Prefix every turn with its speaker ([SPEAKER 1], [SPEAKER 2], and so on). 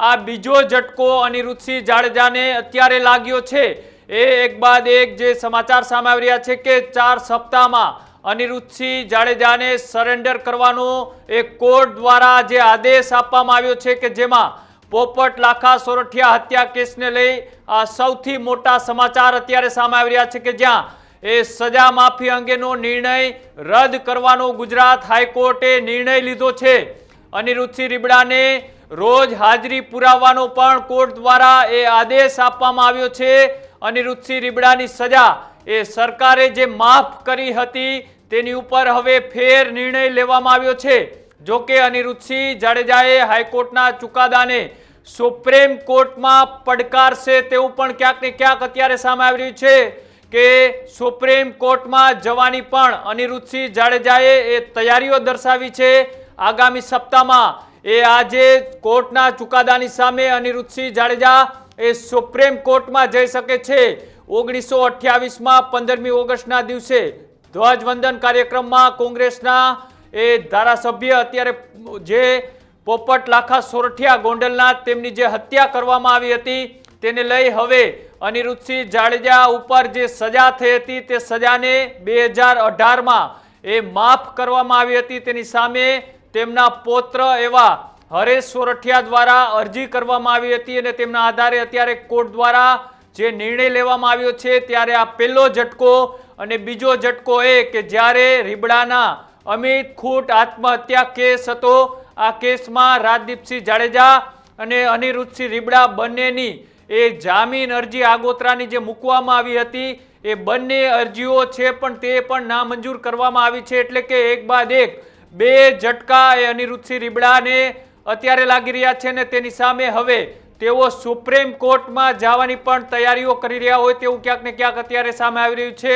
[SPEAKER 1] આ બીજો ઝટકો અનિરુદ્ધસિંહ જાડેજાને અત્યારે લાગ્યો છે. એ એક બાદ એક જે સમાચાર સામે આવી રહ્યા છે કે ચાર સપ્તાહમાં અનિરુદ્ધસિંહ જાડેજાને સરેન્ડર કરવાનો એક કોર્ટ દ્વારા જે આદેશ આપવામાં આવ્યો છે કે જેમાં પોપટ લાખા સોરઠિયા હત્યા કેસને લઈ આ સૌથી મોટા સમાચાર અત્યારે સામે આવી રહ્યા છે કે જ્યાં એ સજા માફી અંગેનો નિર્ણય રદ કરવાનો ગુજરાત હાઈકોર્ટે નિર્ણય લીધો છે. અનિરુદ્ધસિંહ રીબડાને રોજ હાજરી પુરાવવાનો પણ કોર્ટ દ્વારા એ આદેશ આપવામાં આવ્યો છે. અનિરુદ્ધસિંહ રીબડાની સજા એ સરકારે જે માફ કરી હતી તેની ઉપર હવે ફેર નિર્ણય લેવામાં આવ્યો છે. જો કે અનિરુદ્ધસિંહ જાડેજાએ હાઈકોર્ટના ચુકાદાને સુપ્રીમ કોર્ટમાં પડકારશે તેવું પણ ક્યાંક ને ક્યાંક અત્યારે સામે આવી રહ્યું છે કે સુપ્રીમ કોર્ટમાં જવાની પણ અનિરુદ્ધસિંહ જાડેજાએ એ તૈયારીઓ દર્શાવી છે. આગામી સપ્તાહમાં એ આજે કોર્ટના ચુકાદાની સામે અનિરુદ્ધસિંહ જાડેજા એ સુપ્રીમ કોર્ટમાં જઈ શકે છે. ઓગણીસો અઠ્યાવીસમાં પંદરમી ઓગસ્ટના દિવસે ધ્વજવંદન કાર્યક્રમમાં કોંગ્રેસના એ ધારાસભ્ય અત્યારે જે પોપટ લાખા સોરઠિયા ગોંડલના તેમની જે હત્યા કરવામાં આવી હતી તેને લઈ હવે અનિરુદ્ધસિંહ જાડેજા ઉપર જે સજા થઈ હતી તે સજાને બે હજાર અઢારમાં એ માફ કરવામાં આવી હતી. તેની સામે તેમના પૌત્ર એવા હરેશ સોરઠિયા દ્વારા અરજી કરવામાં આવી હતી અને તેમના આધારે અત્યારે કોર્ટ દ્વારા જે નિર્ણય લેવામાં આવ્યો છે, ત્યારે આ પહેલો ઝટકો અને બીજો ઝટકો એ કે જ્યારે રીબડાના અમિત ખૂટ આત્મહત્યા કેસ હતો, આ કેસમાં રાજદીપસિંહ જાડેજા અને અનિરુદ્ધસિંહ રીબડા બંનેની એ જામીન અરજી આગોતરાની જે મૂકવામાં આવી હતી, એ બંને અરજીઓ છે, પણ તે પણ નામંજૂર કરવામાં આવી છે, એટલે કે એક બાદ એક બે ઝટકા એ અનિરુદ્ધસિંહ રીબડાને અત્યારે લાગી રહ્યા છે ને તેની સામે હવે તેઓ સુપ્રીમ કોર્ટમાં જવાની પણ તૈયારીઓ કરી રહ્યા હોય તેવું ક્યાંક ને ક્યાંક અત્યારે સામે આવી રહ્યું છે.